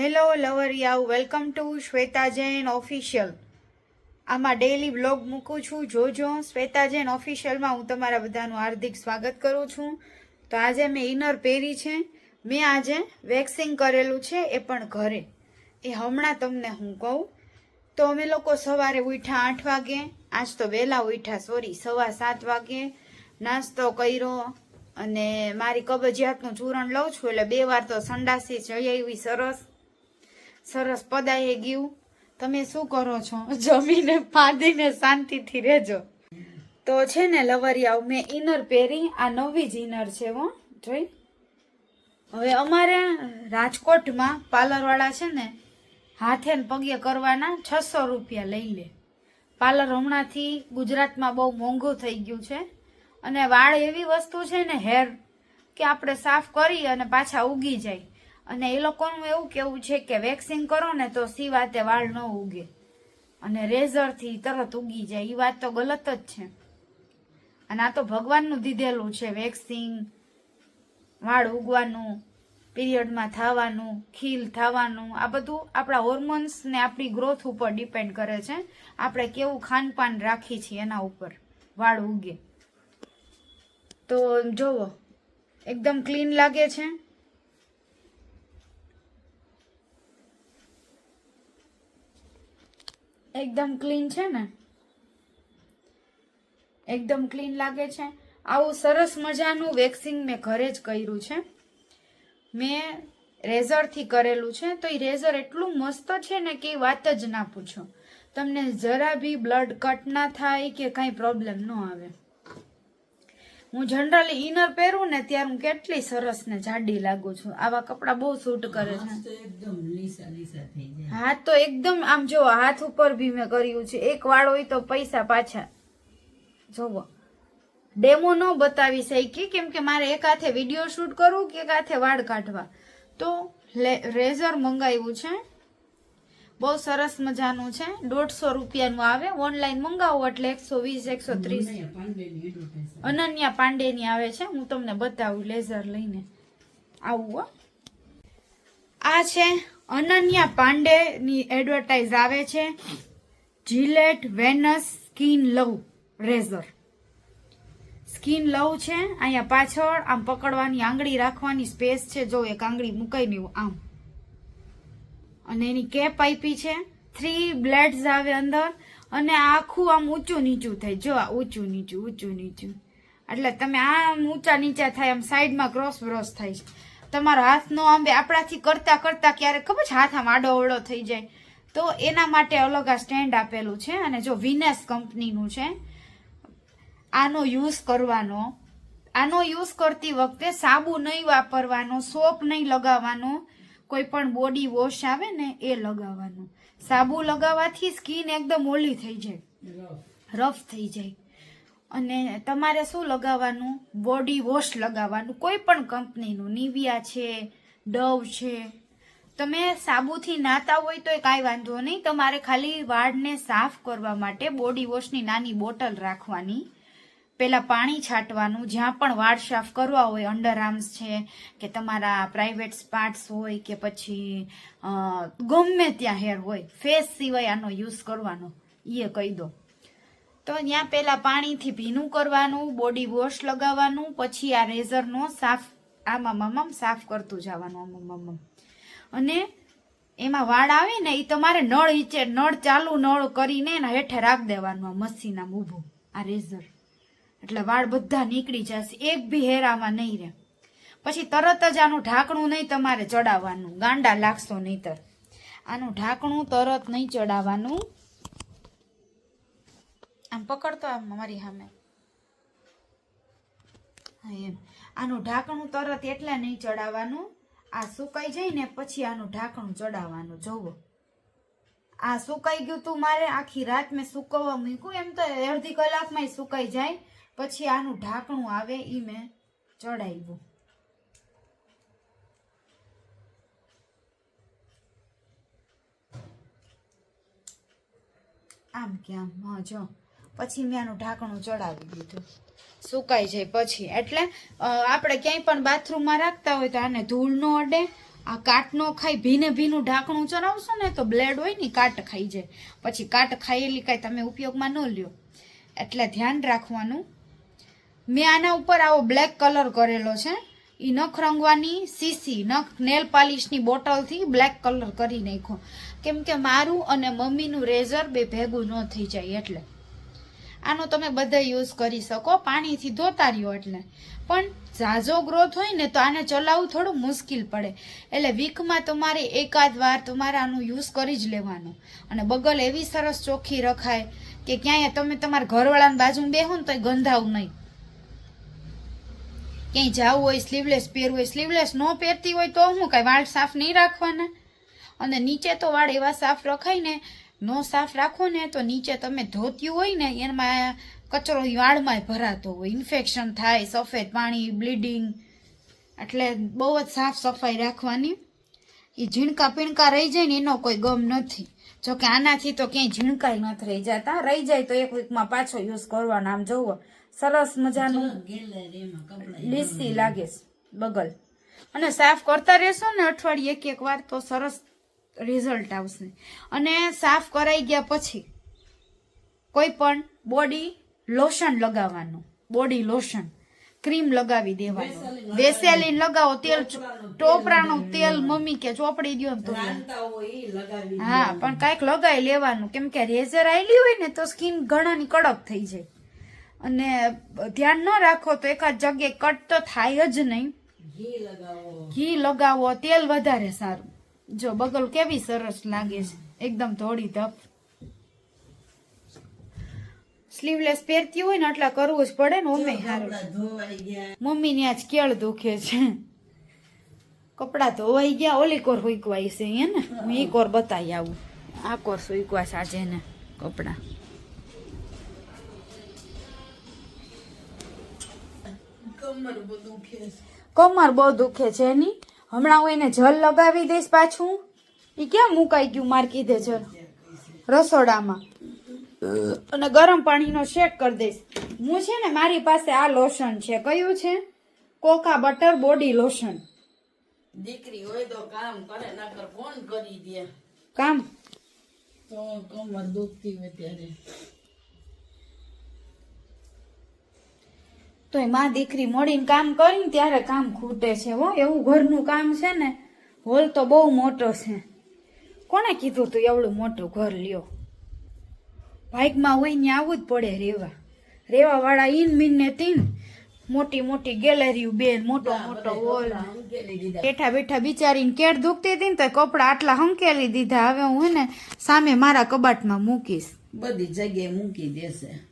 Hello લવરિયાઓ, welcome to Shweta Jain official. આમાં daily blog મૂકું છું. જોજો, શ્વેતા જૈન ઓફિશિયલમાં હું તમારા બધાનું હાર્દિક સ્વાગત કરું છું. તો આજે મેં ઇનર પહેરી છે. મેં આજે વેક્સિંગ કરેલું છે એ પણ ઘરે. એ હમણાં તમને હું કહું. તો અમે લોકો સવારે ઉઠ્યા આઠ વાગે. આજ તો વહેલા ઉઠ્યા સોરી સવા સાત વાગે. નાસ્તો કર્યો અને મારી કબજિયાતનું ચૂરણ લઉં છું. એટલે બે વાર તો સંડાસી જઈ આવી સરસ. સરસ પદાએ ગયું. તમે શું કરો છો? જમીને પાદીને શાંતિથી રહેજો. તો છે ને લવરિયાઓ મેં ઇનર પહેરી, આ નવી જ ઇનર છે હો. જોઈ. હવે અમારે રાજકોટમાં પાર્લરવાળા છે ને, હાથે પગે કરવાના છસો રૂપિયા લઈ લે. પાર્લર હમણાંથી ગુજરાતમાં બહુ મોંઘું થઈ ગયું છે. અને વાળ એવી વસ્તુ છે ને, હેર, કે આપણે સાફ કરી અને પાછા ઉગી જાય. અને એ લોકોનું એવું કેવું છે કે વેક્સિંગ કરો ને તો સી વાતે વાળ ન ઉગે. અને રેઝરથી તરત ઉગી જાય. એ વાત તો ગલત જ છે. અને આ તો ભગવાનનું દીધેલું છે વેક્સિંગ વાળ ઉગવાનું પીરિયડમાં થવાનું, ખીલ થવાનું, આ બધું આપણા હોર્મોન્સ ને આપણી ગ્રોથ ઉપર ડિપેન્ડ કરે છે. આપણે કેવું ખાનપાન રાખીએ છીએ એના ઉપર, વાળ ઉગે. તો જોવો એકદમ ક્લીન લાગે છે. એકદમ ક્લીન છે ને? એકદમ ક્લીન લાગે છે. આવું સરસ મજાનું વેક્સિંગ મેં ઘરે જ કર્યું છે. મેં રેઝરથી કરેલું છે. તો એ રેઝર એટલું મસ્ત છે ને કે વાત જ ના પૂછો. તમને જરા બી બ્લડ કટ ના થાય કે કાંઈ પ્રોબ્લેમ ન આવે. હું જનરલી ઇનર પહેરું ને ત્યારે હું કેટલી સરસ ને જાડી લાગુ છું. આવા કપડા બહુ સૂટ કરે છે. હાથ તો એકદમ આમ જો હાથ ઉપર ભી મેં કર્યું છે. એક વાળ હોય તો પૈસા પાછા. જોવો ડેમો ન બતાવી શકી કેમ કે મારે એક હાથે વીડિયો શૂટ કરવું કે એક હાથે વાળ કાઢવા. તો રેઝર મંગાવ્યું છે. બહુ સરસ મજાનું છે. દોઢસો રૂપિયાનું આવે. ઓનલાઈન મંગાવો એટલે એકસો વીસ એકસો ત્રીસ. અનન્યા પાંડેની આવે છે. હું તમને બતાવું લેઝર લઈને. આવું હો. આ છે અનન્યા પાંડેની એડવર્ટાઇઝ આવે છે. Gillette Venus skin love razor. Skin love છે. અહીંયા પાછળ આમ પકડવાની આંગળી રાખવાની સ્પેસ છે. જો એક આંગળી મુકાઈ નહીં આમ. અને એની કેપ આપી છે. થ્રી બ્લેડ્સ આવે અંદર અને આખું આમ ઊંચું નીચું થાય. જો ઊંચું નીચું ઊંચું નીચું. એટલે તમે આમ ઊંચા નીચા થાય, આમ સાઈડમાં ક્રોસ બ્રોસ થાય છે. તમારો હાથ નો આંબે આપણાથી કરતા કરતા ક્યારેક ખબર છે હાથ આમ આડો અવળો થઈ જાય. તો એના માટે અલગ આ સ્ટેન્ડ આપેલું છે અને જો વિનેસ કંપનીનું છે, આનો યુઝ કરવાનો. આનો યુઝ કરતી વખતે સાબુ નહીં વાપરવાનો, સોપ નહીં લગાવવાનો. કોઈ પણ બોડી વોશ આવે ને એ લગાવવાનું. સાબુ લગાવવાથી સ્કિન એકદમ ઓલી થઈ જાય. રફ થઈ જાય. અને તમારે શું લગાવવાનું? બોડી વોશ લગાવવાનું. કોઈ પણ કંપનીનું નિવિયા છે ડવ છે. તમે સાબુથી નાતા હોય તો કાંઈ વાંધો નહીં. તમારે ખાલી વાળને સાફ કરવા માટે બોડી વોશની નાની બોટલ રાખવાની. પેલા પાણી છાંટવાનું, જ્યાં પણ વાળ સાફ કરવા હોય અંડર આર્મ્સ છે, કે તમારા પ્રાઇવેટ સ્પાર્ટ્સ હોય, કે પછી ગમે ત્યાં હેર હોય ફેસ સિવાય આનો યુઝ કરવાનો એ કહી દો. તો ત્યાં પહેલાં પાણીથી ભીનું કરવાનું બોડી વોશ લગાવવાનું, પછી આ રેઝરનો સાફ, આમાં મમમ સાફ કરતું જવાનું, આમાં, આમ અને એમાં વાળ આવે ને એ તમારે નળ ઈચે નળ ચાલુ નળ કરીને એના હેઠે રાખ દેવાનું, આ મશીન આમ ઊભું, આ રેઝર એટલે વાળ બધા નીકળી જશે, એક બી હેરામાં નહીં રહે. પછી તરત જ આનું ઢાંકણું નહીં તમારે ચડાવવાનું, ગાંડા લાગશો નહીતર. આનું ઢાંકણું તરત નહીં ચડાવવાનું. આમ પકડતો આમ મારી સામે. એમ. આનું ઢાંકણું તરત એટલે નહીં ચડાવવાનું. આ સુકાઈ જાય ને પછી આનું ઢાંકણું ચડાવવાનું, જોવો. આ સુકાઈ ગયું તું મારે, આખી રાત મેં સુકવવા મૂક્યું. એમ તો અડધી કલાકમાં સુકાઈ જાય. પછી આનું ઢાંકણું આવે એ મેં ચડાવ્યું. આમ કે આમ, હા, જો. પછી મેં આનું ઢાંકણું ચડાવી દીધું. સુકાઈ જાય પછી. એટલે આપણે ક્યાંય પણ બાથરૂમમાં રાખતા હોય તો આને ધૂળ ન અડે, આ કાટ નો ખાઈ ભીને ભીનું ઢાંકણું ચડાવશો ને તો બ્લેડ હોય ને કાટ ખાઈ જાય. પછી કાટ ખાયેલી કાંઈ તમે ઉપયોગમાં ન લ્યો. એટલે ધ્યાન રાખવાનું મેં આના ઉપર આવો બ્લેક કલર કરેલો છે. એ નખ રંગવાની સીસી, નખ નેલ પાલિશની બોટલથી બ્લેક કલર કરી નાખ્યો. કેમ કે મારું અને મમ્મીનું રેઝર બે ભેગું ન થઈ જાય એટલે. આનો તમે બધા યુઝ કરી શકો, પાણીથી ધોતા રહ્યો એટલે. પણ ઝાઝો ગ્રોથ હોય ને તો આને ચલાવવું થોડું મુશ્કેલ પડે. એટલે વીકમાં તમારે એકાદ વાર તમારે આનું યુઝ કરી જ લેવાનું. અને બગલ એવી સરસ ચોખ્ખી રખાય કે ક્યાંય તમે તમારા ઘરવાળાની બાજુ બેહો ને તો ગંધાવ નહીં. ક્યાંય જવું હોય સ્લીવલેસ પહેરવું હોય સ્લીવલેસ ન પહેરતી હોય તો હું કાંઈ વાળ સાફ નહીં રાખવાના? અને નીચે તો વાળ એવા સાફ રખાય ને ન સાફ રાખો ને તો નીચે તમે ધોત્યું હોય ને, એમાં કચરો વાળમાં ભરાતો હોય. ઇન્ફેક્શન થાય, સફેદ પાણી બ્લીડિંગ એટલે બહુ જ સાફ સફાઈ રાખવાની. એ ઝીણકા પીણકા રહી જાય ને, એનો કોઈ ગમ નથી. જોકે આનાથી તો ક્યાંય ઝીણકાઈ નથી રહી. જતા રહી જાય તો એક વીકમાં પાછો યુઝ કરવાનો, આમ જોવો. સરસ મજાનું લીસી લાગે છે બગલ. અને સાફ કરતા રહેશો ને અઠવાડિયે એક એક વાર તો સરસ રિઝલ્ટ આવશે. અને સાફ કરાઈ ગયા પછી કોઈ પણ બોડી લોશન લગાવવાનું. બોડી લોશન ક્રીમ લગાવી દેવાનું. વેસેલીન લગાવો તેલ ટોપરાનું તેલ મમ્મી કે ચોપડી દ્યો ને તો હા પણ કાંઈક લગાવી લેવાનું. કેમ કે રેઝર આવેલી હોય ને તો સ્કીન ઘણાની કડક થઈ જાય. અને ધ્યાન ન રાખો તો એકાદ જગ્યાએ કટ તો થાય જ નહીં. ઘી લગાવો. તેલ વધારે સારું. જો બગલ કેવી સરસ લાગે છે. એકદમ થોડી ધપ. સ્લીવલેસ પહેરતી હોય ને આટલા કરવું જ પડે ને ઓમે સારું મમ્મી ને આજ કેળ દુખે છે. કપડા ધોવાઈ ગયા ઓલી કોર સુકવાય છે ને? હું ઈ કોર બતાવી આવું. આ કોર સુઈકવા છે આજે ને કપડા. કમર બહુ દુખે છે એની. હમણાં હું એને જલ લગાવી દઈશ પાછું. એ ક્યાં મુકાઈ ગયું માર કીધે જલ? રસોડામાં. અને ગરમ પાણીનો શેક કરી દઈશ. હું છે ને મારી પાસે આ લોશન છે. કયું છે? Cocoa butter body lotion. દીકરી હોય તો કામ કરે નકર ફોન કરી દે. કામ? તો કમર દુખતી હોય ત્યારે. તો એ માં દીકરી મળીને કામ કરીને ત્યારે કામ ખૂટે છે હો એવું ઘરનું કામ છે ને હોલ તો બહુ મોટો છે. કોણે કીધું તું એવડું મોટું ઘર લ્યો? બાઇકમાં હોય ને આવવું જ પડે રેવા રેવા વાળા ઈન મીન ને તીન. મોટી મોટી ગેલેરી બેન મોટો મોટો હોલ. બેઠા બેઠા બિચારીને કેળ દુખતી હતી ને તો કપડા આટલા હંકેલી દીધા. હવે હું હે ને સામે મારા કબાટમાં મૂકીશ. બધી જગ્યાએ મૂકી દેશે.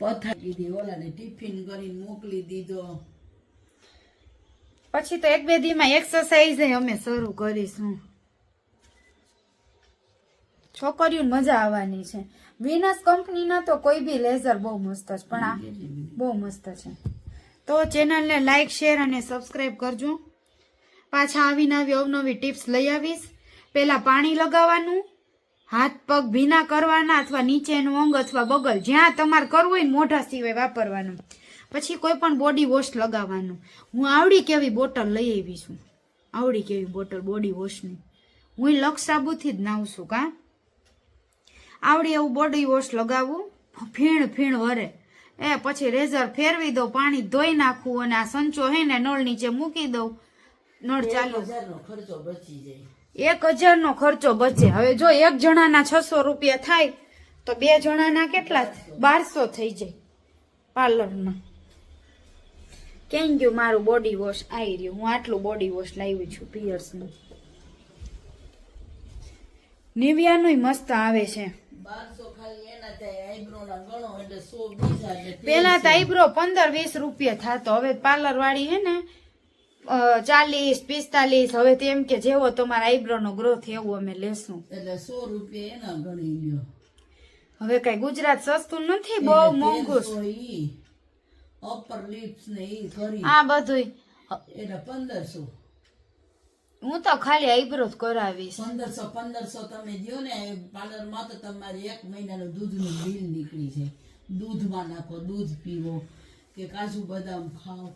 પથારી દીધી ઓલાને ટિફિન કરીને મોકલી દીધો. પછી તો એક બે દીમાં એક્સરસાઇઝ અમે શરૂ કરીશું. છોકરીઓને મજા આવવાની છે. વિનસ કંપનીના તો કોઈ બી લેઝર બહુ મસ્ત છે પણ આ બહુ મસ્ત છે. તો ચેનલને લાઈક શેર અને સબસ્ક્રાઇબ કરજો. પાછા આવીને આવી અવનવી ટિપ્સ લઈ આવીશ. પહેલાં પાણી લગાવવાનું હાથ પગ ભીના કરવાના અથવા નીચેનું અંગ અથવા બગલ, જ્યાં તમારે કરવું હોય મોઢા સિવાય વાપરવાનું. પછી કોઈ પણ બોડી વોશ લગાવવાનું. હું આવડી કેવી બોટલ લઈ આવી છું. આવડી કેવી બોટલ બોડી વોશની હું લક્ષ સાબુથી જ નાવું છું કા? આવડી એવું બોડી વોશ લગાવવું ફીણ ફીણ વરે. એ પછી રેઝર ફેરવી દઉં, પાણી ધોઈ નાખવું અને આ સંચો હે ને નળ નીચે મૂકી દઉં. નળ ચાલુ. ખર્ચો બચી જાય. એક હજારનો ખર્ચો બચે. હવે જો એક જણાના છસો રૂપિયા થાય તો બે જણાના કેટલા બારસો થઈ જાય પાર્લરમાં. કેમ ગયું મારું બોડી વોશ આવી રહ્યું? હું આટલું બોડી વોશ લાવી છું પિયર્સનું. નિવિયાનું મસ્ત આવે છે. પેલા તો આઈબ્રો પંદર વીસ રૂપિયા થતો. હવે પાર્લર વાળી હે ને ચાલીસ પિસ્તાલીસ હવે તેમ કે જેવો તમારા આઈબ્રો નો ગ્રોથ એવું અમે લેશું. એટલે સો રૂપિયા એના ગણી લ્યો. હવે કઈ ગુજરાત સસ્તું નથી બહુ મોંઘું અપર લિપ્સ ને ઈ કરી આ બધું એટલે પંદરસો. હું તો ખાલી આઈબ્રો જ કરાવીશ. પંદરસો પંદરસો તમે દો ને પાર્લરમાં તો તમારે એક મહિનાનું દૂધનું બિલ નીકળી છે દૂધમાં નાખો દૂધ પીવો કે કાજુ બદામ ખાઓ.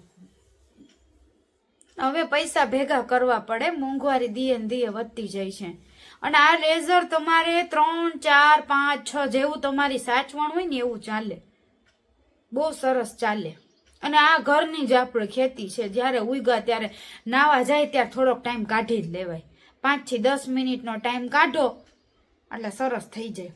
હવે પૈસા ભેગા કરવા પડે, મોંઘવારી દીએ ને દીએ વધતી જાય છે. અને આ લેઝર તમારે ત્રણ, ચાર, પાંચ, છ જેવું તમારી સાચવણ હોય ને એવું ચાલે. બહુ સરસ ચાલે. અને આ ઘરની જ આપણે ખેતી છે. જ્યારે ઉગ્યા ત્યારે નાવા જાય ત્યારે થોડોક ટાઈમ કાઢી જ લેવાય. પાંચથી દસ મિનિટનો ટાઈમ કાઢો, એટલે સરસ થઈ જાય.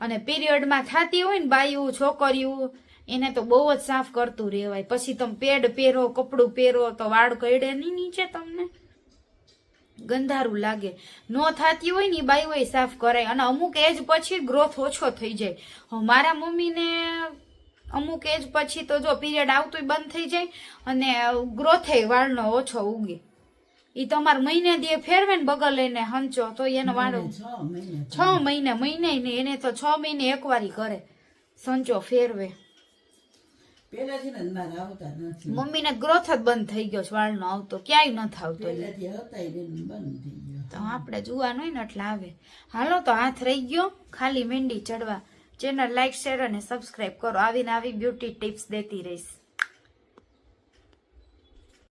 અને પીરિયડમાં થતી હોય ને બાયું છોકરીઓ એને તો બહુ જ સાફ કરતું રહેવાય. પછી તમે પેડ પહેરો કપડું પહેરો તો વાળ કરડે નહીં નીચે તમને. ગંધારું લાગે. નો થતી હોય ને બાઈ હોય સાફ કરાય. અને અમુક એજ પછી ગ્રોથ ઓછો થઈ જાય. મારા મમ્મીને અમુક એજ પછી તો જો પીરિયડ આવતું બંધ થઈ જાય અને ગ્રોથ વાળનો ઓછો ઉગે. એ તમારે મહિને દે ફેરવે ને બગલ લઈને હંચો તો એનો વાળો છ મહિને મહિને મહિને એને તો છ મહિને એકવારી કરે. સંચો ફેરવે. પેલાથી ને મારે આવતા નથી. મમ્મીને ગ્રોથ જ બંધ થઈ ગયો છે વાળનો આવતો ક્યાંય ન આવતો પેલાથી હતા બંધ થઈ ગયો. તો આપણે જોવાનું હોય ને એટલે આવે. હાલો તો હાથ રહી ગયો ખાલી મેંડી ચડવા. ચેનલ લાઈક શેર અને સબસ્ક્રાઇબ કરો. આવીને આવી બ્યુટી ટિપ્સ દેતી રહીશ.